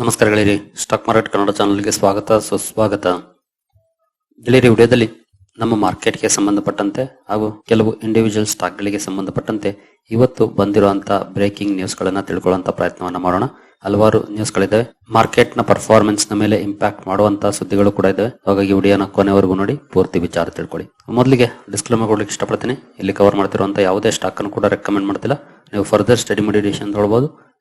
ನಮಸ್ಕಾರ ಗೆಳೆಯರಿ, stock market Kannada ಚಾನಲ್ಗೆ ಸ್ವಾಗತ, ಸುಸ್ವಾಗತ. ಗೆಳೆಯರಿ ವಿಡಿಯೋದಲ್ಲಿ ನಮ್ಮ ಮಾರ್ಕೆಟ್ಗೆ ಸಂಬಂಧಪಟ್ಟಂತೆ ಹಾಗೂ ಕೆಲವು ಇಂಡಿವಿಜುವಲ್ ಸ್ಟಾಕ್ಗಳಿಗೆ ಸಂಬಂಧಪಟ್ಟಂತೆ ಇವತ್ತು ಬಂದಿರುವಂತಹ ಬ್ರೇಕಿಂಗ್ ನ್ಯೂಸ್ಗಳನ್ನ ತಿಳ್ಕೊಳ್ಳುವಂತ ಪ್ರಯತ್ನವನ್ನ ಮಾಡೋಣ. ಹಲವಾರು ನ್ಯೂಸ್ಗಳಿದ್ದಾವೆ ಮಾರ್ಕೆಟ್ನ ಪರ್ಫಾರ್ಮೆನ್ಸ್ನ ಮೇಲೆ ಇಂಪ್ಯಾಕ್ಟ್ ಮಾಡುವಂತಹ ಸುದ್ದಿಗಳು ಕೂಡ ಇದಾವೆ. ಹಾಗಾಗಿ ವಿಡಿಯೋನ ಕೊನೆವರೆಗೂ ನೋಡಿ, ಪೂರ್ತಿ ವಿಚಾರ ತಿಳ್ಕೊಳ್ಳಿ. ಮೊದಲಿಗೆ ಡಿಸ್ಕ್ಲೇಮರ್ ಕೊಡ್ಲಿಕ್ಕೆ ಇಷ್ಟಪಡ್ತೀನಿ. ಇಲ್ಲಿ ಕವರ್ ಮಾಡ್ತಿರುವಂಥ ಯಾವುದೇ ಸ್ಟಾಕ್ ಅನ್ನು ಕೂಡ ರೆಕಮೆಂಡ್ ಮಾಡ್ತಿಲ್ಲ. ನೀವು ಫರ್ದರ್ ಸ್ಟಡಿ ಮಾಡಿ decision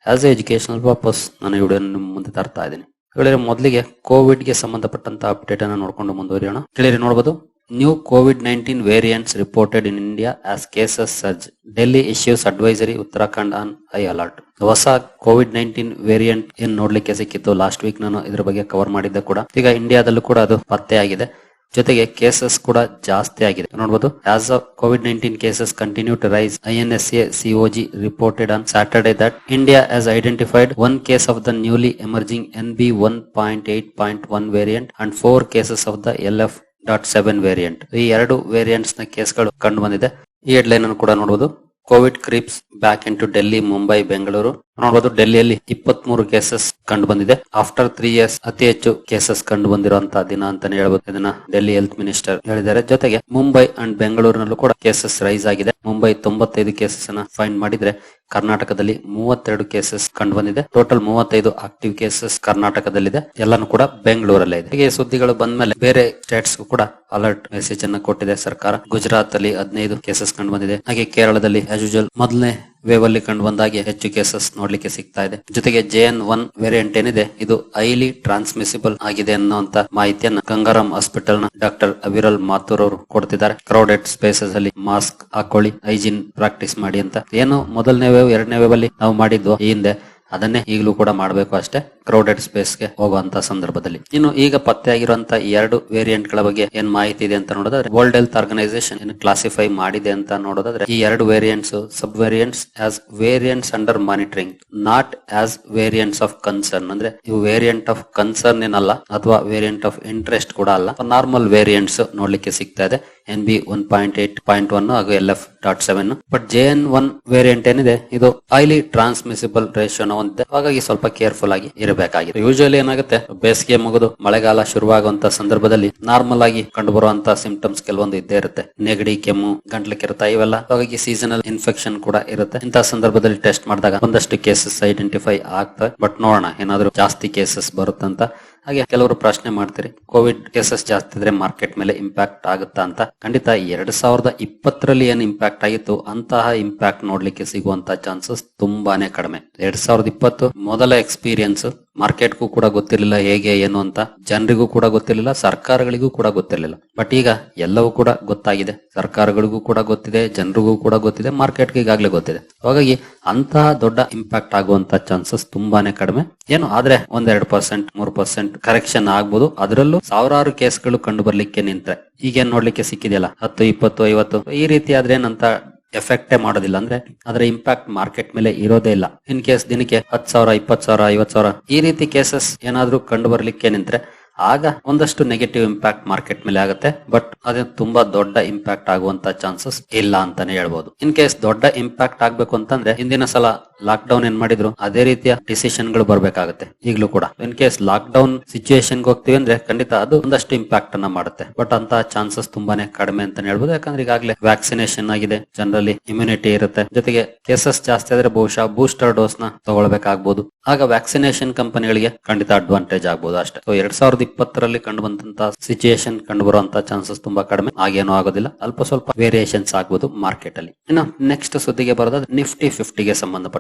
as a educational purpose ನಾನು ಈ ವಿಡಿಯೋ ನಿಮ್ಮ ಮುಂದೆ ತರ್ತಾ ಇದ್ದೀನಿ. ಹೇಳಿದ್ರೆ ಮೊದಲಿಗೆ ಕೋವಿಡ್ಗೆ ಸಂಬಂಧಪಟ್ಟಂತ ಅಪ್ಡೇಟ್ ಅನ್ನು ನೋಡ್ಕೊಂಡು ಮುಂದುವರಿಯೋಣ. ಕೇಳಿರಿ ನೋಡಬಹುದು new Covid nineteen variants reported in India as cases surge Delhi issues advisory Uttarakhand on high alert ಹೊಸ ಕೋವಿಡ್ ನೈನ್ಟೀನ್ ವೇರಿಯಂಟ್ ಏನ್ ನೋಡ್ಲಿಕ್ಕೆ ಸಿಕ್ಕಿತ್ತು? ಲಾಸ್ಟ್ ವೀಕ್ ನಾನು ಇದ್ರ ಬಗ್ಗೆ ಕವರ್ ಮಾಡಿದ್ದೆ ಕೂಡ. ಈಗ ಇಂಡಿಯಾದಲ್ಲೂ ಕೂಡ ಅದು ಪತ್ತೆ ಆಗಿದೆ ಜೊತೆಗೆ ಕೇಸಸ್ ಕೂಡ ಜಾಸ್ತಿ ಆಗಿದೆ. ನೋಡಬಹುದು as of Covid nineteen cases continue to rise INSACOG reported on Saturday that India has identified one case of the newly emerging N B one point eight point one variant and four cases of the L F dot seven variant ಈ ಎರಡು ವೇರಿಯಂಟ್ಸ್ನ ಕೇಸ್ಗಳು ಕಂಡು ಬಂದಿದೆ. ಈ headline ಅನ್ನು ಕೂಡ ನೋಡಬಹುದು Covid creeps back into Delhi Mumbai Bengaluru ನೋಡಬಹುದು ಡೆಲ್ಲಿಯಲ್ಲಿ ಇಪ್ಪತ್ತ್ ಮೂರು ಕೇಸಸ್ ಕಂಡು ಬಂದಿದೆ. ಆಫ್ಟರ್ ತ್ರೀ ಇಯರ್ಸ್ ಅತಿ ಹೆಚ್ಚು ಕೇಸಸ್ ಕಂಡು ಬಂದಿರುವಂತಹ ದಿನ ಅಂತಾನೆ ಹೇಳ್ಬೋದು. ಇದನ್ನ ಡೆಲ್ಲಿ ಹೆಲ್ತ್ ಮಿನಿಸ್ಟರ್ ಹೇಳಿದ್ದಾರೆ. ಜೊತೆಗೆ ಮುಂಬೈ ಅಂಡ್ ಬೆಂಗಳೂರಿನಲ್ಲೂ ಕೂಡ ಕೇಸಸ್ ರೈಸ್ ಆಗಿದೆ. ಮುಂಬೈ ತೊಂಬತ್ತೈದು ಕೇಸಸ್ ಅನ್ನ ಫೈನ್ ಮಾಡಿದ್ರೆ ಕರ್ನಾಟಕದಲ್ಲಿ ಮೂವತ್ತೆರಡು ಕೇಸಸ್ ಕಂಡು ಬಂದಿದೆ. ಟೋಟಲ್ ಮೂವತ್ತೈದು ಆಕ್ಟಿವ್ ಕೇಸಸ್ ಕರ್ನಾಟಕದಲ್ಲಿದೆ. ಎಲ್ಲಾನು ಕೂಡ ಬೆಂಗಳೂರಲ್ಲೇ ಇದೆ. ಹೀಗೆ ಸುದ್ದಿಗಳು ಬಂದ ಮೇಲೆ ಬೇರೆ ಸ್ಟೇಟ್ಸ್ ಕೂಡ ಅಲರ್ಟ್ ಮೆಸೇಜ್ ಅನ್ನ ಕೊಟ್ಟಿದೆ ಸರ್ಕಾರ. ಗುಜರಾತ್ ಅಲ್ಲಿ ಹದಿನೈದು ಕೇಸಸ್ ಕಂಡು ಬಂದಿದೆ. ಹಾಗೆ ಕೇರಳದಲ್ಲಿ ಆಸ್ ಯೂಶುವಲ್ ಮೊದಲನೇ ವೇವ್ ಅಲ್ಲಿ ಕಂಡು ಬಂದಾಗೆ ಹೆಚ್ಚು ಕೇಸಸ್ ನೋಡ್ಲಿಕ್ಕೆ ಸಿಗ್ತಾ ಇದೆ. ಜೊತೆಗೆ ಜೆ ಎನ್ ಒನ್ ವೇರಿಯಂಟ್ ಏನಿದೆ, ಇದು ಹೈಲಿ ಟ್ರಾನ್ಸ್ಮಿಸಿಬಲ್ ಆಗಿದೆ ಅನ್ನುವಂತ ಮಾಹಿತಿಯನ್ನ ಗಂಗಾರಾಮ್ ಹಾಸ್ಪಿಟಲ್ನ ಡಾಕ್ಟರ್ ಅವಿರಲ್ ಮಾಥೂರ್ ಅವರು ಕೊಡ್ತಿದ್ದಾರೆ. ಕ್ರೌಡೆಡ್ ಸ್ಪೇಸಸ್ ಅಲ್ಲಿ ಮಾಸ್ಕ್ ಹಾಕೊಳ್ಳಿ ಹೈಜಿನ್ ಪ್ರಾಕ್ಟೀಸ್ ಮಾಡಿ ಅಂತ. ಏನು ಮೊದಲನೇ ವೇವ್ ಎರಡನೇ ವೇವ್ ಅಲ್ಲಿ ನಾವು ಮಾಡಿದ್ವು ಈ ಹಿಂದೆ. ಅದನ್ನೇ ಈಗಲೂ ಕೂಡ ಮಾಡಬೇಕು ಅಷ್ಟೇ. ಕ್ರೌಡೆಡ್ ಸ್ಪೇಸ್ಗೆ ಹೋಗುವಂತ ಸಂದರ್ಭದಲ್ಲಿ. ಇನ್ನು ಈಗ ಪತ್ತೆ ಆಗಿರುವಂತಹ ಎರಡು ವೇರಿಯಂಟ್ಗಳ ಬಗ್ಗೆ ಏನ್ ಮಾಹಿತಿ ಇದೆ ಅಂತ ನೋಡೋದಾದ್ರೆ ವರ್ಲ್ಡ್ ಹೆಲ್ತ್ ಆರ್ಗನೈಸೇಷನ್ ಏನು ಕ್ಲಾಸಿಫೈ ಮಾಡಿದೆ ಅಂತ ನೋಡೋದಾದ್ರೆ, ಈ ಎರಡು variants sub variants as variants under monitoring not as variants of concern ಅಂದ್ರೆ ಇವು ವೇರಿಯಂಟ್ ಆಫ್ ಕನ್ಸರ್ನ್ ಏನಲ್ಲ, ಅಥವಾ ವೇರಿಯಂಟ್ ಆಫ್ ಇಂಟ್ರೆಸ್ಟ್ ಕೂಡ ಅಲ್ಲ. ನಾರ್ಮಲ್ ವೇರಿಯಂಟ್ಸ್ ನೋಡ್ಲಿಕ್ಕೆ ಸಿಗ್ತಾ ಇದೆ. N B one point eight point one ಹಾಗೂ L F dot seven but J N one variant ಏನಿದೆ, ಇದು ಹೈಲಿ ಟ್ರಾನ್ಸ್ಮಿಸಿಬಲ್ ರೇಷನ್ ಹೊಂದಿದೆ ಹಾಗಾಗಿ ಸ್ವಲ್ಪ ಕೇರ್ಫುಲ್ ಆಗಿ ಇರಬೇಕಾಗಿದೆ. ಯೂಶಲಿ ಏನಾಗುತ್ತೆ, ಬೇಸಿಗೆ ಮುಗಿದು ಮಳೆಗಾಲ ಶುರುವಾಗುವಂತ ಸಂದರ್ಭದಲ್ಲಿ ನಾರ್ಮಲ್ ಆಗಿ ಕಂಡು ಬರುವಂತ ಸಿಂಪ್ಟಮ್ಸ್ ಕೆಲವೊಂದು ಇದ್ದೇ ಇರುತ್ತೆ. ನೆಗಡಿ, ಕೆಮ್ಮು, ಗಂಟ್ಲು ಕೆರೆತ, ಇವೆಲ್ಲ. ಹಾಗಾಗಿ ಸೀಸನಲ್ ಇನ್ಫೆಕ್ಷನ್ ಕೂಡ ಇರುತ್ತೆ. ಇಂತಹ ಸಂದರ್ಭದಲ್ಲಿ ಟೆಸ್ಟ್ ಮಾಡಿದಾಗ ಒಂದಷ್ಟು ಕೇಸಸ್ ಐಡೆಂಟಿಫೈ ಆಗ್ತವೆ. ಬಟ್ ನೋಡೋಣ, ಏನಾದ್ರು ಜಾಸ್ತಿ ಕೇಸಸ್ ಬರುತ್ತಂತ ಹಾಗೆ ಕೆಲವರು ಪ್ರಶ್ನೆ ಮಾಡ್ತೀರಿ, ಕೋವಿಡ್ ಕೇಸಸ್ ಜಾಸ್ತಿ ಇದ್ರೆ ಮಾರ್ಕೆಟ್ ಮೇಲೆ ಇಂಪ್ಯಾಕ್ಟ್ ಆಗುತ್ತಾ ಅಂತ? ಖಂಡಿತ ಎರಡ್ ಸಾವಿರದ ಇಪ್ಪತ್ತರಲ್ಲಿ ಏನು ಇಂಪ್ಯಾಕ್ಟ್ ಆಗಿತ್ತು, ಅಂತಹ ಇಂಪ್ಯಾಕ್ಟ್ ನೋಡ್ಲಿಕ್ಕೆ ಸಿಗುವಂತ ಚಾನ್ಸಸ್ ತುಂಬಾನೇ ಕಡಿಮೆ. ಎರಡ್ ಸಾವಿರದ ಇಪ್ಪತ್ತು ಮೊದಲ ಎಕ್ಸ್ಪೀರಿಯನ್ಸ್ ಮಾರ್ಕೆಟ್ಗೂ ಕೂಡ ಗೊತ್ತಿರಲಿಲ್ಲ ಹೇಗೆ, ಏನು ಅಂತ. ಜನರಿಗೂ ಕೂಡ ಗೊತ್ತಿರಲಿಲ್ಲ, ಸರ್ಕಾರಗಳಿಗೂ ಕೂಡ ಗೊತ್ತಿರಲಿಲ್ಲ. ಬಟ್ ಈಗ ಎಲ್ಲವೂ ಕೂಡ ಗೊತ್ತಾಗಿದೆ. ಸರ್ಕಾರಗಳಿಗೂ ಕೂಡ ಗೊತ್ತಿದೆ, ಜನರಿಗೂ ಕೂಡ ಗೊತ್ತಿದೆ, ಮಾರ್ಕೆಟ್ಗೆ ಈಗಾಗಲೇ ಗೊತ್ತಿದೆ. ಹಾಗಾಗಿ ಅಂತಹ ದೊಡ್ಡ ಇಂಪ್ಯಾಕ್ಟ್ ಆಗುವಂತ ಚಾನ್ಸಸ್ ತುಂಬಾನೇ ಕಡಿಮೆ. ಏನು, ಆದ್ರೆ ಒಂದೆರಡು ಪರ್ಸೆಂಟ್ ಮೂರು ಪರ್ಸೆಂಟ್ ಕರೆಕ್ಷನ್ ಆಗ್ಬೋದು. ಅದರಲ್ಲೂ ಸಾವಿರಾರು ಕೇಸ್ಗಳು ಕಂಡು ಬರ್ಲಿಕ್ಕೆ ನಿಂತ್ರೆ. ಈಗೇನ್ ನೋಡ್ಲಿಕ್ಕೆ ಸಿಕ್ಕಿದೆಯಲ್ಲ? ಹತ್ತು, ಇಪ್ಪತ್ತು, ಐವತ್ತು. ಈ ರೀತಿ ಆದ್ರೆ ಏನಂತ ಎಫೆಕ್ಟೇ ಮಾಡೋದಿಲ್ಲ. ಅಂದ್ರೆ ಅದರ ಇಂಪ್ಯಾಕ್ಟ್ ಮಾರ್ಕೆಟ್ ಮೇಲೆ ಇರೋದೇ ಇಲ್ಲ. ಇನ್ ಕೇಸ್ ದಿನಕ್ಕೆ ಹತ್ತು ಸಾವಿರ, ಇಪ್ಪತ್ತು ಸಾವಿರ, ಐವತ್ತು ಸಾವಿರ. ಈ ರೀತಿ ಕೇಸಸ್ ಏನಾದ್ರೂ ಕಂಡು ಬರ್ಲಿಕ್ಕೆ ನಿಂತ್ರೆ ಆಗ ಒಂದಷ್ಟು ನೆಗೆಟಿವ್ ಇಂಪ್ಯಾಕ್ಟ್ ಮಾರ್ಕೆಟ್ ಮೇಲೆ ಆಗುತ್ತೆ. ಬಟ್ ಅದೇ ತುಂಬಾ ದೊಡ್ಡ ಇಂಪ್ಯಾಕ್ಟ್ ಆಗುವಂತ ಚಾನ್ಸಸ್ ಇಲ್ಲ ಅಂತಾನೆ ಹೇಳ್ಬೋದು. ಇನ್ ಕೇಸ್ ದೊಡ್ಡ ಇಂಪ್ಯಾಕ್ಟ್ ಆಗ್ಬೇಕು ಅಂತಂದ್ರೆ, ಹಿಂದಿನ ಸಲ ಲಾಕ್ ಡೌನ್ ಏನ್ ಮಾಡಿದ್ರು, ಅದೇ ರೀತಿಯ ಡಿಸಿಷನ್ಗಳು ಬರಬೇಕಾಗುತ್ತೆ, ಈಗಲೂ ಕೂಡ. In case lockdown situation ಹೋಗ್ತೀವಿ ಅಂದ್ರೆ ಖಂಡಿತ ಅದು ಒಂದಷ್ಟು ಇಂಪ್ಯಾಕ್ಟ್ ಅನ್ನ ಮಾಡುತ್ತೆ. ಬಟ್ ಅಂತ ಚಾನ್ಸಸ್ ತುಂಬಾನೇ ಕಡಿಮೆ ಅಂತ ಹೇಳ್ಬೋದು. ಯಾಕಂದ್ರೆ ಈಗಾಗಲೇ ವ್ಯಾಕ್ಸಿನೇಷನ್ ಆಗಿದೆ, ಜನರಲ್ಲಿ ಇಮ್ಯುನಿಟಿ ಇರುತ್ತೆ. ಜೊತೆಗೆ ಕೇಸಸ್ ಜಾಸ್ತಿ ಆದ್ರೆ ಬಹುಶಃ ಬೂಸ್ಟರ್ ಡೋಸ್ನ ತಗೊಳ್ಬೇಕಾಗ್ಬೋದು. ಆಗ ವ್ಯಾಕ್ಸಿನೇಷನ್ ಕಂಪನಿಗಳಿಗೆ ಖಂಡಿತ ಅಡ್ವಾಂಟೇಜ್ ಆಗ್ಬೋದು ಅಷ್ಟೇ. ಸೊ ಎರಡ್ ಸಾವಿರದ ಇಪ್ಪತ್ತರಲ್ಲಿ ಕಂಡು ಬಂದಂತ ಸಿಚುಯೇಷನ್ ಕಂಡು ಬರುವಂತ ಚಾನ್ಸಸ್ ತುಂಬಾ ಕಡಿಮೆ. ಆಗೇನೂ ಆಗೋದಿಲ್ಲ. ಅಲ್ಪ ಸ್ವಲ್ಪ ವೇರಿಯೇಷನ್ಸ್ ಆಗ್ಬೋದು ಮಾರ್ಕೆಟ್ ಅಲ್ಲಿ. ಇನ್ನು ನೆಕ್ಸ್ಟ್ ಸುದ್ದಿಗೆ ಬರೋದಾದ್ರೆ ನಿಫ್ಟಿ ಫಿಫ್ಟಿಗೆ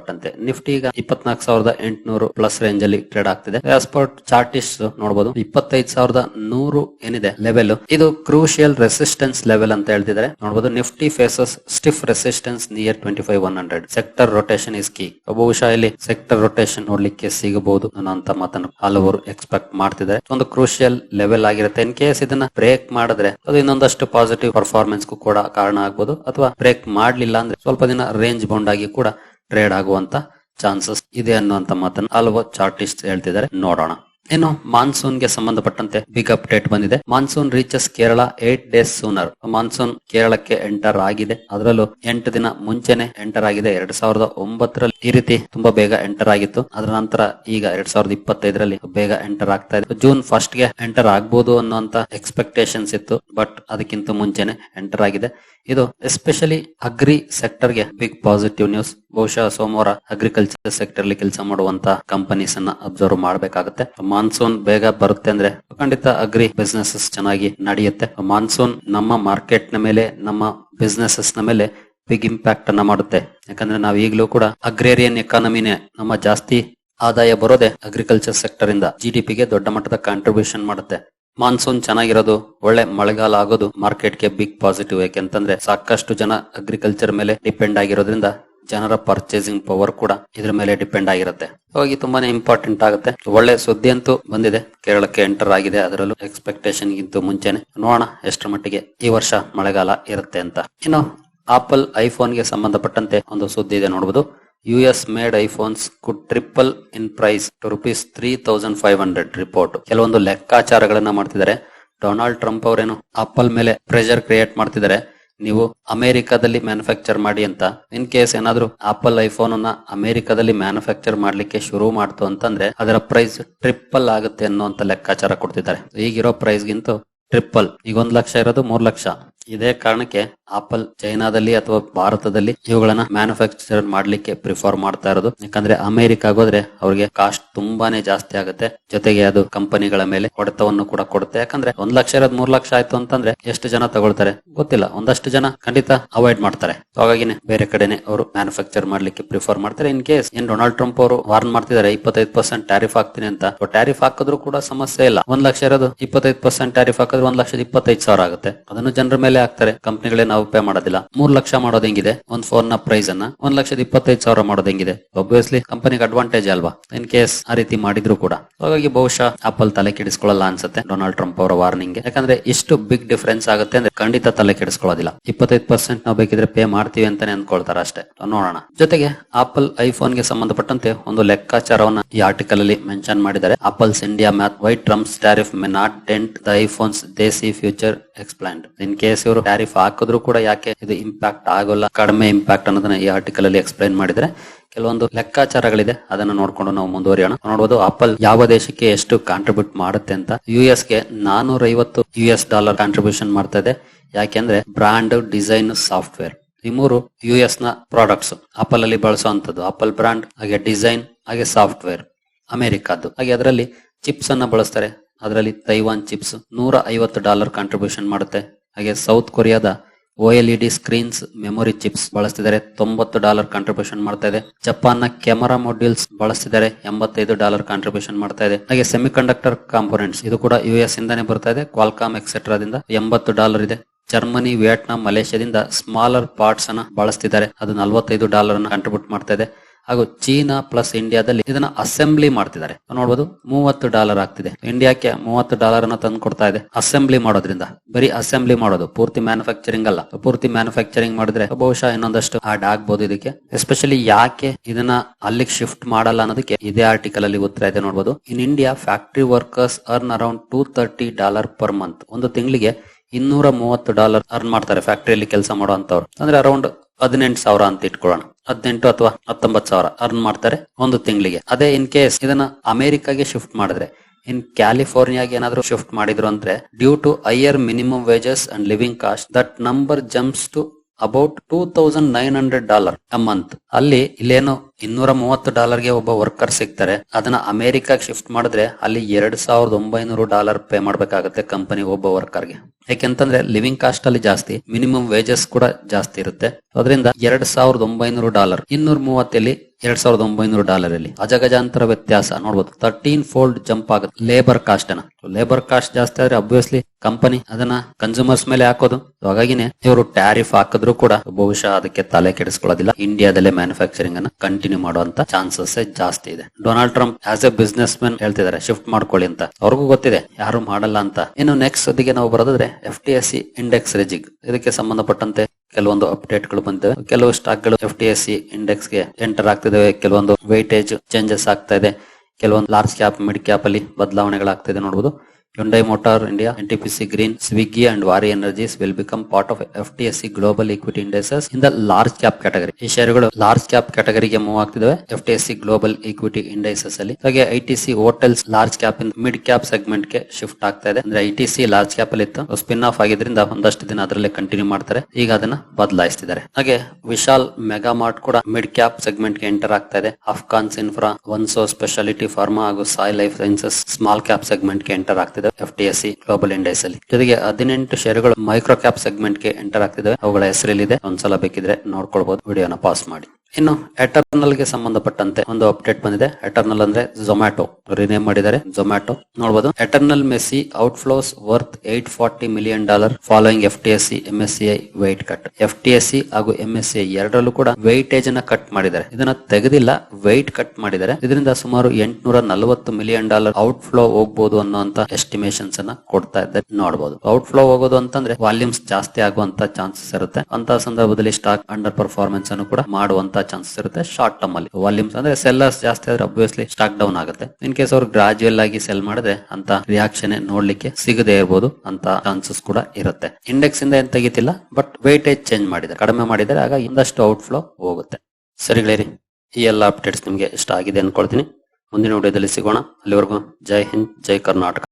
ಸಂಬಂಧಪಟ್ಟಂತೆ ನಿಫ್ಟಿ ಈಗ ಇಪ್ಪತ್ನಾಲ್ಕು ಸಾವಿರದ ಎಂಟುನೂರು ಪ್ಲಸ್ ರೇಂಜ್ ಅಲ್ಲಿ ಟ್ರೇಡ್ ಆಗ್ತಿದೆ. ಸ್ಪೋರ್ಟ್ ಚಾರ್ಟಿಸ್ಟ್ ನೋಡಬಹುದು ಇಪ್ಪತ್ತೈದು ಸಾವಿರದ ನೂರು ಏನಿದೆ ಲೆವೆಲ್ ಇದು ಕ್ರೂಷಿಯಲ್ ರೆಸಿಸ್ಟೆನ್ಸ್ ಲೆವೆಲ್ ಅಂತ ಹೇಳ್ತಿದ್ದಾರೆ. ನೋಡಬಹುದು Nifty faces stiff resistance near twenty five one hundred sector rotation is key ಬಹುಶಃ ಇಲ್ಲಿ ಸೆಕ್ಟರ್ ರೊಟೇಷನ್ ನೋಡ್ಲಿಕ್ಕೆ ಸಿಗಬಹುದು ಅನ್ನೋಂತ ಮಾತನ್ನು ಹಲವರು ಎಕ್ಸ್ಪೆಕ್ಟ್ ಮಾಡ್ತಿದ್ದಾರೆ. ಒಂದು ಕ್ರೂಷಿಯಲ್ ಲೆವೆಲ್ ಆಗಿರುತ್ತೆ. ಇನ್ ಕೇಸ್ ಇದನ್ನ ಬ್ರೇಕ್ ಮಾಡಿದ್ರೆ ಅದು ಇನ್ನೊಂದಷ್ಟು ಪಾಸಿಟಿವ್ ಪರ್ಫಾರ್ಮೆನ್ಸ್ ಕೂಡ ಕಾರಣ ಆಗಬಹುದು ಅಥವಾ ಬ್ರೇಕ್ ಮಾಡ್ಲಿಲ್ಲ ಅಂದ್ರೆ ಸ್ವಲ್ಪ ದಿನ ರೇಂಜ್ ಬೌಂಡ್ ಆಗಿ ಕೂಡ ಟ್ರೇಡ್ ಆಗುವಂತ ಚಾನ್ಸಸ್ ಇದೆ ಅನ್ನುವಂತ ಮಾತನ್ನು ಹಲವು ಚಾರ್ಟಿಸ್ಟ್ ಹೇಳ್ತಿದ್ದಾರೆ. ನೋಡೋಣ. ಇನ್ನು ಮಾನ್ಸೂನ್ಗೆ ಸಂಬಂಧಪಟ್ಟಂತೆ ಬಿಗ್ ಅಪ್ಡೇಟ್ ಬಂದಿದೆ. Monsoon reaches Kerala eight days sooner monsoon ಕೇರಳಕ್ಕೆ ಎಂಟರ್ ಆಗಿದೆ. ಅದರಲ್ಲೂ ಎಂಟು ದಿನ ಮುಂಚೆನೆ ಎಂಟರ್ ಆಗಿದೆ. ಎರಡ್ ಸಾವಿರದ ಒಂಬತ್ತರಲ್ಲಿ ಈ ರೀತಿ ತುಂಬಾ ಬೇಗ ಎಂಟರ್ ಆಗಿತ್ತು. ಅದರ ನಂತರ ಈಗ ಎರಡ್ ಸಾವಿರದ ಇಪ್ಪತ್ತೈದರಲ್ಲಿ ಬೇಗ ಎಂಟರ್ ಆಗ್ತಾ ಇದೆ. ಜೂನ್ ಫಸ್ಟ್ಗೆ ಎಂಟರ್ ಆಗ್ಬೋದು ಅನ್ನುವಂತ ಎಕ್ಸ್ಪೆಕ್ಟೇಷನ್ಸ್ ಇತ್ತು. ಬಟ್ ಅದಕ್ಕಿಂತ ಮುಂಚೆನೆ ಎಂಟರ್ ಆಗಿದೆ. ಇದು ಎಸ್ಪೆಷಲಿ ಅಗ್ರಿ ಸೆಕ್ಟರ್ಗೆ ಬಿಗ್ ಪಾಸಿಟಿವ್ ನ್ಯೂಸ್ ಬಹುಶಃ ಸೋಮವಾರ ಅಗ್ರಿಕಲ್ಚರ್ ಸೆಕ್ಟರ್ ಅಲ್ಲಿ ಕೆಲಸ ಮಾಡುವಂತ ಕಂಪನೀಸ್ ಅನ್ನ ಅಬ್ಸರ್ವ್ ಮಾಡಬೇಕಾಗುತ್ತೆ. ಮಾನ್ಸೂನ್ ಬೇಗ ಬರುತ್ತೆ ಅಂದ್ರೆ ಖಂಡಿತ ಅಗ್ರಿ ಬಿಸ್ನೆಸಸ್ ಚೆನ್ನಾಗಿ ನಡೆಯುತ್ತೆ. ಮಾನ್ಸೂನ್ ನಮ್ಮ ಮಾರ್ಕೆಟ್ನ ಮೇಲೆ, ನಮ್ಮ ಬಿಸ್ನೆಸಸ್ನ ಮೇಲೆ ಬಿಗ್ ಇಂಪ್ಯಾಕ್ಟ್ ಅನ್ನ ಮಾಡುತ್ತೆ. ಯಾಕಂದ್ರೆ ನಾವು ಈಗಲೂ ಕೂಡ ಅಗ್ರೇರಿಯನ್ ಎಕಾನಮಿನೇ ನಮ್ಮ ಜಾಸ್ತಿ ಆದಾಯ ಬರೋದೇ ಅಗ್ರಿಕಲ್ಚರ್ ಸೆಕ್ಟರ್ ಇಂದ. ಜಿಡಿಪಿಗೆ ದೊಡ್ಡ ಮಟ್ಟದ ಕಾಂಟ್ರಿಬ್ಯೂಷನ್ ಮಾಡುತ್ತೆ. ಮಾನ್ಸೂನ್ ಚೆನ್ನಾಗಿರೋದು, ಒಳ್ಳೆ ಮಳೆಗಾಲ ಆಗೋದು, ಮಾರ್ಕೆಟ್ಗೆ ಬಿಗ್ ಪಾಸಿಟಿವ್ ಯಾಕೆಂತಂದ್ರೆ ಸಾಕಷ್ಟು ಜನ ಅಗ್ರಿಕಲ್ಚರ್ ಮೇಲೆ ಡಿಪೆಂಡ್ ಆಗಿರೋದ್ರಿಂದ ಜನರ ಪರ್ಚೇಸಿಂಗ್ ಪವರ್ ಕೂಡ ಇದ್ರ ಮೇಲೆ ಡಿಪೆಂಡ್ ಆಗಿರುತ್ತೆ. ಹೋಗಿ ತುಂಬಾನೇ ಇಂಪಾರ್ಟೆಂಟ್ ಆಗುತ್ತೆ. ಒಳ್ಳೆ ಸುದ್ದಿ ಅಂತೂ ಬಂದಿದೆ. ಕೇರಳಕ್ಕೆ ಎಂಟರ್ ಆಗಿದೆ. ಅದರಲ್ಲೂ ಎಕ್ಸ್ಪೆಕ್ಟೇಷನ್ ಗಿಂತ ಮುಂಚೆನೆ. ನೋಡೋಣ ಎಷ್ಟರ ಮಟ್ಟಿಗೆ ಈ ವರ್ಷ ಮಳೆಗಾಲ ಇರುತ್ತೆ ಅಂತ. ಇನ್ನು ಆಪಲ್ ಐಫೋನ್ಗೆ ಸಂಬಂಧಪಟ್ಟಂತೆ ಒಂದು ಸುದ್ದಿ ಇದೆ ನೋಡಬಹುದು U S made iPhones could triple in price to rupees three thousand five hundred report ಕೆಲವೊಂದು ಲೆಕ್ಕಾಚಾರಗಳನ್ನ ಮಾಡ್ತಿದ್ದಾರೆ. ಡೊನಾಲ್ಡ್ ಟ್ರಂಪ್ ಅವರೇನು ಆಪಲ್ ಮೇಲೆ ಪ್ರೆಷರ್ ಕ್ರಿಯೇಟ್ ಮಾಡ್ತಿದ್ದಾರೆ. ನೀವು ಅಮೆರಿಕದಲ್ಲಿ ಮ್ಯಾನುಫ್ಯಾಕ್ಚರ್ ಮಾಡಿ ಅಂತ. ಇನ್ ಕೇಸ್ ಏನಾದ್ರೂ ಆಪಲ್ ಐಫೋನ್ ಅನ್ನ ಅಮೆರಿಕದಲ್ಲಿ ಮ್ಯಾನುಫ್ಯಾಕ್ಚರ್ ಮಾಡ್ಲಿಕ್ಕೆ ಶುರು ಮಾಡ್ತು ಅಂತಂದ್ರೆ ಅದರ ಪ್ರೈಸ್ ಟ್ರಿಪಲ್ ಆಗುತ್ತೆ ಅನ್ನುವಂತ ಲೆಕ್ಕಾಚಾರ ಕೊಡ್ತಿದ್ದಾರೆ. ಈಗಿರೋ ಪ್ರೈಸ್ ಗಿಂತ ಟ್ರಿಪಲ್ ಈಗ ಒಂದ್ ಲಕ್ಷ ಇರೋದು ಮೂರ್ ಲಕ್ಷ. ಇದೇ ಕಾರಣಕ್ಕೆ ಆಪಲ್ ಚೈನಾದಲ್ಲಿ ಅಥವಾ ಭಾರತದಲ್ಲಿ ಇವುಗಳನ್ನ ಮ್ಯಾನುಫ್ಯಾಕ್ಚರ್ ಮಾಡ್ಲಿಕ್ಕೆ ಪ್ರಿಫರ್ ಮಾಡ್ತಾ ಇರೋದು. ಯಾಕಂದ್ರೆ ಅಮೆರಿಕ ಹೋದ್ರೆ ಅವ್ರಿಗೆ ಕಾಸ್ಟ್ ತುಂಬಾನೇ ಜಾಸ್ತಿ ಆಗುತ್ತೆ. ಜೊತೆಗೆ ಅದು ಕಂಪನಿಗಳ ಮೇಲೆ ಹೊಡೆತವನ್ನು ಕೂಡ ಕೊಡುತ್ತೆ. ಯಾಕಂದ್ರೆ ಒಂದ್ ಲಕ್ಷ ಇರೋದ್ ಮೂರ್ ಲಕ್ಷ ಆಯ್ತು ಅಂತಂದ್ರೆ ಎಷ್ಟು ಜನ ತಗೊಳ್ತಾರೆ? ಗೊತ್ತಿಲ್ಲ. ಒಂದಷ್ಟು ಜನ ಖಂಡಿತ ಅವಾಯ್ಡ್ ಮಾಡ್ತಾರೆ. ಹಾಗಾಗಿನೇ ಬೇರೆ ಕಡೆನೆ ಅವರು ಮ್ಯಾನುಫ್ಯಾಕ್ಚರ್ ಮಾಡ್ಲಿಕ್ಕೆ ಪ್ರಿಫರ್ ಮಾಡ್ತಾರೆ. ಇನ್ ಕೇಸ್ ಏನ್ ಡೊನಾಲ್ಡ್ ಟ್ರಂಪ್ ಅವರು ವಾರ್ನ್ ಮಾಡ್ತಿದ್ದಾರೆ ಇಪ್ಪತ್ತೈದು ಪರ್ಸೆಂಟ್ ಟ್ಯಾರಿಫ್ ಹಾಕ್ತೀನಿ ಅಂತ. ಟ್ಯಾರಿಫ್ ಹಾಕಿದ್ರು ಕೂಡ ಸಮಸ್ಯೆ ಇಲ್ಲ. ಒಂದ್ ಲಕ್ಷ ಇರೋದು ಇಪ್ಪತ್ತೈದು ಪರ್ಸೆಂಟ್ ಟ್ಯಾರಿಫ್ ಹಾಕಿದ್ರೆ ಒಂದ್ ಲಕ್ಷದ ಇಪ್ಪತ್ತೈದು ಸಾವಿರ ಆಗುತ್ತೆ. ಅದನ್ನು ಜನರ ಮೇಲೆ ಹಾಕ್ತಾರೆ. ಕಂಪನಿಗಳೇ ನಾವು ಪೇ ಮಾಡೋದಿಲ್ಲ. ಮೂರ್ ಲಕ್ಷ ಮಾಡೋದು ಹೆಂಗಿದೆ? ಒಂದ್ ಫೋನ್ನ ಪ್ರೈಸ್ ಅನ್ನ ಒಂದ್ ಲಕ್ಷದ ಇಪ್ಪತ್ತೈದು ಸಾವಿರ ಮಾಡೋದು ಹೆಂಗಿದೆ? ಒಬ್ವಿಯಸ್ಲಿ ಕಂಪನಿಗೆ ಅಡ್ವಾಂಟೇಜ್ ಅಲ್ವಾ? ಇನ್ ಕೇಸ್ ಆ ರೀತಿ ಮಾಡಿದ್ರು ಕೂಡ. ಹಾಗಾಗಿ ಬಹುಶಃ ಆಪಲ್ ತಲೆ ಕೆಡಿಸ್ಕೊಳ್ಳಲ್ಲ ಅನ್ಸುತ್ತೆ ಡೊನಾಲ್ಡ್ ಟ್ರಂಪ್ ಅವರ ವಾರ್ನಿಂಗ್ ಯಾಕಂದ್ರೆ ಇಷ್ಟು ಬಿಗ್ ಡಿಫರೆನ್ಸ್ ಆಗುತ್ತೆ ಅಂದ್ರೆ ಖಂಡಿತ ತಲೆ ಕೆಡಿಸ್ಕೊಳ್ಳೋದಿಲ್ಲ. ಇಪ್ಪತ್ತೈದು ಪರ್ಸೆಂಟ್ ನಾವು ಬೇಕಿದ್ರೆ ಪೇ ಮಾಡ್ತೀವಿ ಅಂತಾನೆ ಅನ್ಕೊಳ್ತಾರೆ ಅಷ್ಟೇ. ನೋಡೋಣ. ಜೊತೆಗೆ ಆಪಲ್ ಐಫೋನ್ಗೆ ಸಂಬಂಧಪಟ್ಟಂತೆ ಒಂದು ಲೆಕ್ಕಾಚಾರವನ್ನ ಈ ಆರ್ಟಿಕಲ್ ಅಲ್ಲಿ ಮೆನ್ಷನ್ ಮಾಡಿದ್ದಾರೆ. Apple's India math why Trump's tariff may not dent the iPhone's desi future explained in case ಇವರು ಟ್ಯಾರಿಫ್ ಹಾಕಿದ್ರು ಕೂಡ ಯಾಕೆ ಇದು ಇಂಪ್ಯಾಕ್ಟ್ ಆಗೋಲ್ಲ, ಕಡಿಮೆ ಇಂಪ್ಯಾಕ್ಟ್ ಅನ್ನೋದನ್ನ ಈ ಆರ್ಟಿಕಲ್ ಅಲ್ಲಿ ಎಕ್ಸ್ಪ್ಲೈನ್ ಮಾಡಿದ್ರೆ ಕೆಲವೊಂದು ಲೆಕ್ಕಾಚಾರಗಳಿದೆ, ಅದನ್ನ ನೋಡ್ಕೊಂಡು ನಾವು ಮುಂದುವರಿಯೋಣ. ನೋಡಬಹುದು ಆಪಲ್ ಯಾವ ದೇಶಕ್ಕೆ ಎಷ್ಟು ಕಾಂಟ್ರಿಬ್ಯೂಟ್ ಮಾಡುತ್ತೆ ಅಂತ. ಯು ಎಸ್ಗೆ ನಾನೂರ ಐವತ್ತು ಯು ಎಸ್ ಡಾಲರ್ ಕಾಂಟ್ರಿಬ್ಯೂಷನ್ ಮಾಡ್ತಾ ಇದೆ. ಯಾಕೆಂದ್ರೆ ಬ್ರಾಂಡ್ ಡಿಸೈನ್ ಸಾಫ್ಟ್ವೇರ್ ಈ ಮೂರು ಯು ಎಸ್ನ ಪ್ರಾಡಕ್ಟ್ಸ್ ಆಪಲ್ ಅಲ್ಲಿ ಬಳಸುವಂತದ್ದು ಆಪಲ್ ಬ್ರಾಂಡ್ ಹಾಗೆ ಡಿಸೈನ್ ಹಾಗೆ ಸಾಫ್ಟ್ವೇರ್ ಅಮೆರಿಕದ್ದು. ಹಾಗೆ ಅದರಲ್ಲಿ ಚಿಪ್ಸ್ ಅನ್ನ ಬಳಸ್ತಾರೆ. ಅದರಲ್ಲಿ ತೈವಾನ್ ಚಿಪ್ಸ್ ನೂರ ಐವತ್ತು ಡಾಲರ್ ಕಾಂಟ್ರಿಬ್ಯೂಷನ್ ಮಾಡುತ್ತೆ. ಹಾಗೆ ಸೌತ್ ಕೊರಿಯಾದ ಒ ಸ್ಕ್ರೀನ್ಸ್ ಮೆಮೊರಿ ಚಿಪ್ಸ್ ಬಳಸ್ತಿದ್ದಾರೆ, ತೊಂಬತ್ತು ಡಾಲರ್ ಕಾಂಟ್ರಿಬ್ಯೂಷನ್ ಮಾಡ್ತಾ ಇದೆ. ಜಪಾನ್ನ ಕ್ಯಾಮರಾ ಮಾಡ್ಯೂಲ್ಸ್ ಬಳಸ್ತಿದ್ದಾರೆ, ಎಂಬತ್ತೈದು ಡಾಲರ್ ಕಾಂಟ್ರಿಬ್ಯೂಷನ್ ಮಾಡ್ತಾ ಇದೆ. ಹಾಗೆ ಸೆಮಿ ಕಂಡಕ್ಟರ್ ಕಾಂಪೋನೆಂಟ್ಸ್ ಇದು ಕೂಡ ಯು ಎಸ್ ಇಂದಾನೆ ಬರ್ತಾ ಇದೆ ಕ್ವಾಲ್ಕಾಮ್ ಎಕ್ಸೆಟ್ರಾದಿಂದ ಎಂಬತ್ತು ಡಾಲರ್ ಇದೆ. ಜರ್ಮನಿ, ವಿಯೆಟ್ನಾಂ, ಮಲೇಷ್ಯಾದಿಂದ ಸ್ಮಾಲರ್ ಪಾರ್ಟ್ಸ್ ಅನ್ನ ಬಳಸ್ತಿದ್ದಾರೆ, ಅದು ನಲವತ್ತೈದು ಡಾಲರ್ ಅನ್ನ ಕಾಂಟ್ರಿಬ್ಯೂಟ್ ಮಾಡ್ತಾ ಇದೆ. ಹಾಗೂ ಚೀನಾ ಪ್ಲಸ್ ಇಂಡಿಯಾದಲ್ಲಿ ಇದನ್ನ ಅಸೆಂಬ್ಲಿ ಮಾಡ್ತಿದ್ದಾರೆ. ನೋಡಬಹುದು ಮೂವತ್ತು ಡಾಲರ್ ಆಗ್ತಿದೆ. ಇಂಡಿಯಾಕ್ಕೆ ಮೂವತ್ತು ಡಾಲರ್ ಅನ್ನ ತಂದು ಕೊಡ್ತಾ ಇದೆ. ಅಸೆಂಬ್ಲಿ ಮಾಡೋದ್ರಿಂದ. ಬರೀ ಅಸೆಂಬ್ಲಿ ಮಾಡೋದು, ಪೂರ್ತಿ ಮ್ಯಾನುಫ್ಯಾಕ್ಚರಿಂಗ್ ಅಲ್ಲ. ಪೂರ್ತಿ ಮ್ಯಾನುಫ್ಯಾಕ್ಚರಿಂಗ್ ಮಾಡಿದ್ರೆ ಬಹುಶಃ ಇನ್ನೊಂದಷ್ಟು ಆಡ್ ಆಗ್ಬೋದು ಇದಕ್ಕೆ. ಎಸ್ಪೆಷಲಿ ಯಾಕೆ ಇದನ್ನ ಅಲ್ಲಿಗೆ ಶಿಫ್ಟ್ ಮಾಡಲ್ಲ ಅನ್ನೋದಕ್ಕೆ ಇದೇ ಆರ್ಟಿಕಲ್ ಅಲ್ಲಿ ಉತ್ತರ ಇದೆ ನೋಡಬಹುದು in India factory workers earn around two thirty dollar per month. ಒಂದು ತಿಂಗಳಿಗೆ ಇನ್ನೂರ ಮೂವತ್ತು ಡಾಲರ್ ಅರ್ನ್ ಮಾಡ್ತಾರೆ ಫ್ಯಾಕ್ಟರಿಯಲ್ಲಿ ಕೆಲಸ ಮಾಡುವಂತವ್ರು ಅಂದ್ರೆ ಅರೌಂಡ್ ಹದಿನೆಂಟು ಸಾವಿರ ಅಂತ ಇಟ್ಕೊಳ್ಳೋಣ. ಹದಿನೆಂಟು ಅಥವಾ ಹತ್ತೊಂಬತ್ತು ಸಾವಿರ ಅರ್ನ್ ಮಾಡ್ತಾರೆ ಒಂದು ತಿಂಗಳಿಗೆ. ಅದೇ ಇನ್ ಕೇಸ್ ಇದನ್ನ ಅಮೆರಿಕಾಗೆ ಶಿಫ್ಟ್ ಮಾಡಿದ್ರೆ ಇನ್ ಕ್ಯಾಲಿಫೋರ್ನಿಯಾಗೆ ಏನಾದ್ರು ಶಿಫ್ಟ್ ಮಾಡಿದ್ರು ಅಂದ್ರೆ due to higher minimum wages and living cost that number jumps to about two thousand nine hundred dollar a month ಅಲ್ಲಿ ಇಲ್ಲೇನು ಇನ್ನೂರ ಮೂವತ್ತು ಡಾಲರ್ಗೆ ಒಬ್ಬ ವರ್ಕರ್ ಸಿಗ್ತಾರೆ. ಅದನ್ನ ಅಮೆರಿಕಾಗೆ ಶಿಫ್ಟ್ ಮಾಡಿದ್ರೆ ಅಲ್ಲಿ ಎರಡ್ ಸಾವಿರದ ಒಂಬೈನೂರು ಡಾಲರ್ ಪೇ ಮಾಡಬೇಕಾಗುತ್ತೆ ಕಂಪನಿ ಒಬ್ಬ ವರ್ಕರ್ಗೆ. ಯಾಕೆಂತಂದ್ರೆ ಲಿವಿಂಗ್ ಕಾಸ್ಟ್ ಅಲ್ಲಿ ಜಾಸ್ತಿ, ಮಿನಿಮಮ್ ವೇಜಸ್ ಕೂಡ ಜಾಸ್ತಿ ಇರುತ್ತೆ. ಅದರಿಂದ ಎರಡ್ ಸಾವಿರದ ಒಂಬೈನೂರು ಡಾಲರ್ ಇನ್ನೂರ ಮೂವತ್ತಲ್ಲಿ ಎರಡ್ ಸಾವಿರದ ಒಂಬೈನೂರು ಡಾಲರ್ ಅಲ್ಲಿ ಅಜಗಜಾಂತರ ವ್ಯತ್ಯಾಸ ನೋಡಬಹುದು ತರ್ಟೀನ್ ಫೋಲ್ಡ್ ಜಂಪ್ ಆಗುತ್ತೆ. ಲೇಬರ್ ಕಾಸ್ಟ್ ಅನ್ನ. ಲೇಬರ್ ಕಾಸ್ಟ್ ಜಾಸ್ತಿ ಆದ್ರೆ ಅಬ್ವಿಯಸ್ಲಿ ಕಂಪನಿ ಅದನ್ನ ಕನ್ಸ್ಯೂಮರ್ಸ್ ಮೇಲೆ ಹಾಕೋದು. ಹಾಗಾಗಿನೇ ಇವರು ಟ್ಯಾರಿಫ್ ಹಾಕಿದ್ರು ಕೂಡ ಬಹುಶಃ ಅದಕ್ಕೆ ತಲೆ ಕೆಡಿಸ್ಕೊಳ್ಳೋದಿಲ್ಲ. ಇಂಡಿಯಾದಲ್ಲೇ ಮ್ಯಾನುಫ್ಯಾಕ್ಚರಿಂಗ್ ಅನ್ನ ಕಂಟಿನ್ಯೂ ಮಾಡುವಂತ ಚಾನ್ಸಸ್ ಜಾಸ್ತಿ ಇದೆ. Donald Trump as a business man ಹೇಳ್ತಿದ್ದಾರೆ, ಶಿಫ್ಟ್ ಮಾಡ್ಕೊಳ್ಳಿ ಅಂತ. ಅವ್ರಿಗೂ ಗೊತ್ತಿದೆ, ಯಾರು ಮಾಡಲ್ಲ ಅಂತ. ಇನ್ನು ನೆಕ್ಸ್ಟ್ ಸದ್ಯಗೆ ನಾವು ಬರೋದ್ರೆ F T S C index rejig. ಇದಕ್ಕೆ ಸಂಬಂಧಪಟ್ಟಂತೆ ಕೆಲವೊಂದು ಅಪ್ಡೇಟ್ಗಳು ಬಂದಿವೆ. ಕೆಲವು ಸ್ಟಾಕ್ಗಳು ಎಫ್ ಟಿ ಎಸ್ ಸಿ ಇಂಡೆಕ್ಸ್ಗೆ ಎಂಟರ್ ಆಗ್ತಿದಾವೆ. ಕೆಲವೊಂದು ವೈಟೇಜ್ ಚೇಂಜಸ್ ಆಗ್ತಾ ಇದೆ. ಕೆಲವೊಂದು ಲಾರ್ಜ್ ಕ್ಯಾಪ್ ಮಿಡ್ ಕ್ಯಾಪ್ ಅಲ್ಲಿ ಬದಲಾವಣೆಗಳಾಗ್ತಿದೆ ನೋಡಬಹುದು Hyundai Motor India, NTPC Green, Swiggy and Vari Energies will become part of FTSE Global Equity Indices in the large cap category. ಈ ಶೇರುಗಳು ಲಾರ್ಜ್ ಕ್ಯಾಪ್ ಕ್ಯಾಟಗರಿಗೆ move ಆಗ್ತಿದಾವೆ F T S C global equity indices ಅಲ್ಲಿ. ಹಾಗೆ I T C hotels large cap ಇಂದ mid cap ಸೆಗ್ಮೆಂಟ್ಗೆ shift ಆಗ್ತಾ ಇದೆ. I T C large cap ಅಲ್ಲಿ ಇತ್ತು. ಸ್ಪಿನ್ ಆಫ್ ಆಗಿದ್ರಿಂದ ಒಂದಷ್ಟು ದಿನ ಅದರಲ್ಲೇ ಕಂಟಿನ್ಯೂ ಮಾಡ್ತಾರೆ. ಈಗ ಅದನ್ನ ಬದಲಾಯಿಸ್ತಿದ್ದಾರೆ. ಹಾಗೆ ವಿಶಾಲ್ ಮೆಗಾ ಮಾರ್ಟ್ ಕೂಡ ಮಿಡ್ ಕ್ಯಾಪ್ ಸೆಗ್ಮೆಂಟ್ಗೆ ಎಂಟರ್ ಆಗ್ತಾ ಇದೆ. Afcons Infra OneSource specialty pharma ಹಾಗೂ Sai life sciences small cap ಸೆಗ್ಮೆಂಟ್ಗೆ enter ಆಗ್ತಿದೆ. F T S global index ಅಲ್ಲಿ. ಜೊತೆಗೆ ಹದಿನೆಂಟು ಶೇರುಗಳು ಮೈಕ್ರೋ ಕ್ಯಾಪ್ ಸೆಗ್ಮೆಂಟ್ಗೆ ಎಂಟರ್ ಆಗ್ತಿದೆ ಅವುಗಳ ಹೆಸರಲ್ಲಿದೆ. ಒಂದ್ಸಲ ಬೇಕಿದ್ರೆ ನೋಡ್ಕೊಳ್ಬಹುದು ವಿಡಿಯೋನ ಪಾಸ್ ಮಾಡಿ. ಇನ್ನು ಎಟರ್ನಲ್ಗೆ ಸಂಬಂಧಪಟ್ಟಂತೆ ಒಂದು ಅಪ್ಡೇಟ್ ಬಂದಿದೆ. ಎಟರ್ನಲ್ ಅಂದ್ರೆ ಝೊಮ್ಯಾಟೊ ರಿನೇಮ್ ಮಾಡಿದ್ದಾರೆ. ಝೊಮ್ಯಾಟೊ ನೋಡಬಹುದು Eternal may see out flows worth at forty million dollar following F T S C M S C I weight cut F T S C ಹಾಗೂ M S C I ಎರಡರಲ್ಲೂ ಕೂಡ weightage ಅನ್ನ cut ಮಾಡಿದ್ದಾರೆ. ಇದನ್ನ ತೆಗೆದಿಲ್ಲ white cut ಮಾಡಿದ್ದಾರೆ. ಇದರಿಂದ ಸುಮಾರು ಎಂಟುನೂರ ನಲವತ್ತು ಮಿಲಿಯನ್ ಡಾಲರ್ ಔಟ್ ಫ್ಲೋ ಹೋಗ್ಬಹುದು ಅನ್ನೋಂತ ಎಸ್ಟಿಮೇಷನ್ಸ್ ಅನ್ನ ಕೊಡ್ತಾ ಇದ್ದಾರೆ. ನೋಡಬಹುದು ಔಟ್ ಫ್ಲೋ ಹೋಗೋದು ಅಂತಂದ್ರೆ ವಾಲ್ಯೂಮ್ಸ್ ಜಾಸ್ತಿ ಆಗುವಂತ ಚಾನ್ಸಸ್ ಇರುತ್ತೆ. ಅಂತ ಸಂದರ್ಭದಲ್ಲಿ ಸ್ಟಾಕ್ ಅಂಡರ್ ಪರ್ಫಾರ್ಮೆನ್ಸ್ ಅನ್ನು ಕೂಡ ಮಾಡುವಂತ ಚಾನ್ಸಸ್ ಇರುತ್ತೆ. ಶಾರ್ಟ್ ಟರ್ಮ್ ಅಲ್ಲಿ. ವಾಲ್ಯೂಮ್ಸ್ ಅಂದ್ರೆ ಸೆಲ್ಲರ್ಸ್ ಜಾಸ್ತಿ ಆದ್ರೆ ಅಬ್ವಿಯಸ್ಲಿ ಸ್ಟಾಕ್ ಡೌನ್ ಆಗುತ್ತೆ. ಇನ್ ಕೇಸ್ ಅವ್ರು ಗ್ರಾಜುಯಲ್ ಆಗಿ ಸೆಲ್ ಮಾಡಿದ್ರೆ ಅಂತ ರಿಯಾಕ್ಷನ್ ನೋಡ್ಲಿಕ್ಕೆ ಸಿಗದೆ ಇರಬಹುದು ಅಂತ ಚಾನ್ಸಸ್ ಕೂಡ ಇರುತ್ತೆ. ಇಂಡೆಕ್ಸ್ ಇಂದ ಏನ್ ತೆಗಿತಿಲ್ಲ ಬಟ್ ವೇಟೇಜ್ ಚೇಂಜ್ ಮಾಡಿದ್ರೆ ಕಡಿಮೆ ಮಾಡಿದರೆ ಆಗ ಇನ್ನಷ್ಟು ಔಟ್ ಫ್ಲೋ ಹೋಗುತ್ತೆ. ಸರಿ ಗೆಳೆಯರಿ, ಈ ಎಲ್ಲ ಅಪ್ಡೇಟ್ಸ್ ನಿಮ್ಗೆ ಇಷ್ಟ ಆಗಿದೆ ಅನ್ಕೊಳ್ತೀನಿ. ಮುಂದಿನ ವಿಡಿಯೋದಲ್ಲಿ ಸಿಗೋಣ. ಅಲ್ಲಿವರೆಗೂ ಜೈ ಹಿಂದ್, ಜೈ ಕರ್ನಾಟಕ.